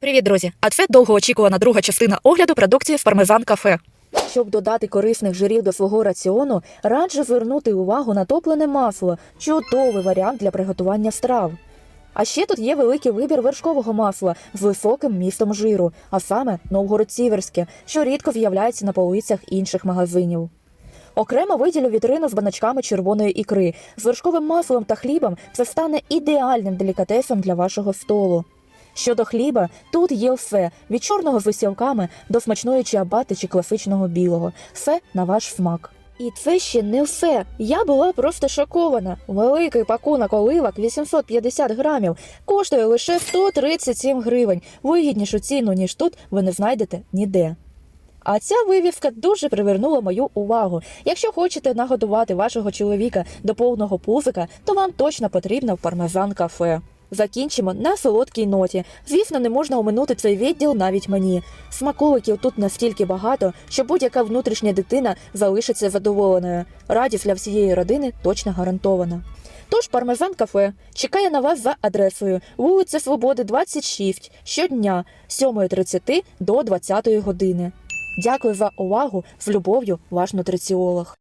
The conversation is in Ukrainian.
Привіт, друзі! А це довгоочікувана друга частина огляду продукції з пармезан кафе. Щоб додати корисних жирів до свого раціону, раджу звернути увагу на топлене масло чудовий варіант для приготування страв. А ще тут є великий вибір вершкового масла з високим містом жиру, а саме Новгород-Сіверське, що рідко з'являється на полицях інших магазинів. Окремо виділю вітрину з баночками червоної ікри. З вершковим маслом та хлібом це стане ідеальним делікатесом для вашого столу. Щодо хліба, тут є все від чорного з висівками до смачної чиабати чи класичного білого. Все на ваш смак. І це ще не все. Я була просто шокована. Великий пакунок оливок 850 грамів коштує лише 137 гривень. Вигіднішу ціну, ніж тут, ви не знайдете ніде. А ця вивіска дуже привернула мою увагу. Якщо хочете нагодувати вашого чоловіка до повного пузика, то вам точно потрібно пармезан кафе. Закінчимо на солодкій ноті. Звісно, не можна оминути цей відділ навіть мені. Смаколиків тут настільки багато, що будь-яка внутрішня дитина залишиться задоволеною. Радість для всієї родини точно гарантована. Тож пармезан кафе чекає на вас за адресою вулиця Свободи, 26, щодня з 7.30 до 20 години. Дякую за увагу. З любов'ю, ваш нутриціолог.